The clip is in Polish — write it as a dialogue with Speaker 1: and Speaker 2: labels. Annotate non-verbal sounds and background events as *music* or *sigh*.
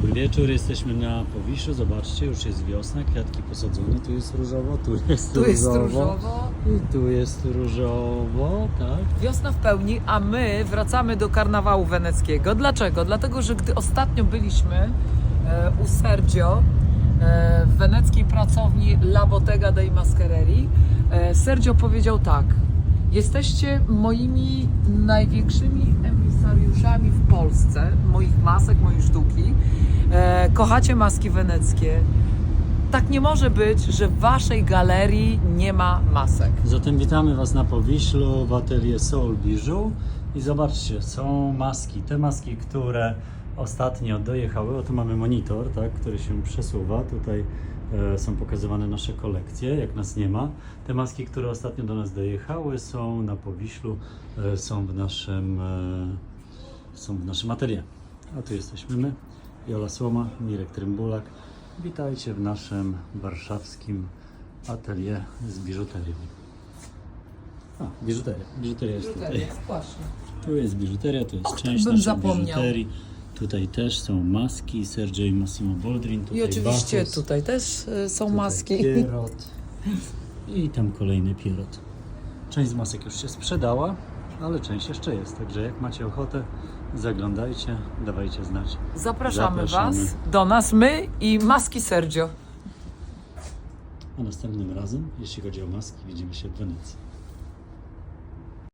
Speaker 1: Dobry wieczór, jesteśmy na Powiszu. Zobaczcie, już jest wiosna, kwiatki posadzone. Tu jest różowo, tu jest
Speaker 2: Tu jest
Speaker 1: różowo.
Speaker 2: różowo,
Speaker 1: I tu jest różowo, tak.
Speaker 2: wiosna w pełni, a my wracamy do karnawału weneckiego. Dlaczego? Dlatego, że gdy ostatnio byliśmy e, u Sergio e, w weneckiej pracowni La Bottega dei Maschereri, e, Sergio powiedział tak. Jesteście moimi największymi emisariuszami w Polsce, moich masek, mojej sztuki. E, kochacie maski weneckie. Tak nie może być, że w waszej galerii nie ma masek.
Speaker 1: Zatem witamy Was na Powiślu w atelier Soul Bijou. I zobaczcie, są maski. Te maski, które ostatnio dojechały, oto mamy monitor, tak, który się przesuwa. Tutaj e, są pokazywane nasze kolekcje, jak nas nie ma. Te maski, które ostatnio do nas dojechały, są na Powiślu, e, są w naszym, e, są w naszym atelier. A tu jesteśmy my, Jola Słoma, Mirek Trymbulak. Witajcie w naszym warszawskim atelier z biżuterią. A, biżuteria. Biżuteria jest tutaj.
Speaker 2: Właśnie.
Speaker 1: Tu jest biżuteria, tu jest
Speaker 2: Och,
Speaker 1: część
Speaker 2: bym
Speaker 1: naszej
Speaker 2: zapomniał.
Speaker 1: biżuterii. Tutaj też są maski Sergio i Massimo Boldrin. Tutaj
Speaker 2: I oczywiście
Speaker 1: Bacchus,
Speaker 2: tutaj też e, są
Speaker 1: tutaj
Speaker 2: maski.
Speaker 1: Pierrot. *laughs* I tam kolejny pierrot. Część z masek już się sprzedała, ale część jeszcze jest. Także jak macie ochotę, zaglądajcie, dawajcie znać.
Speaker 2: Zapraszamy,
Speaker 1: Zapraszamy.
Speaker 2: Was do nas, my i maski Sergio.
Speaker 1: A następnym razem, jeśli chodzi o maski, widzimy się w Wenecji.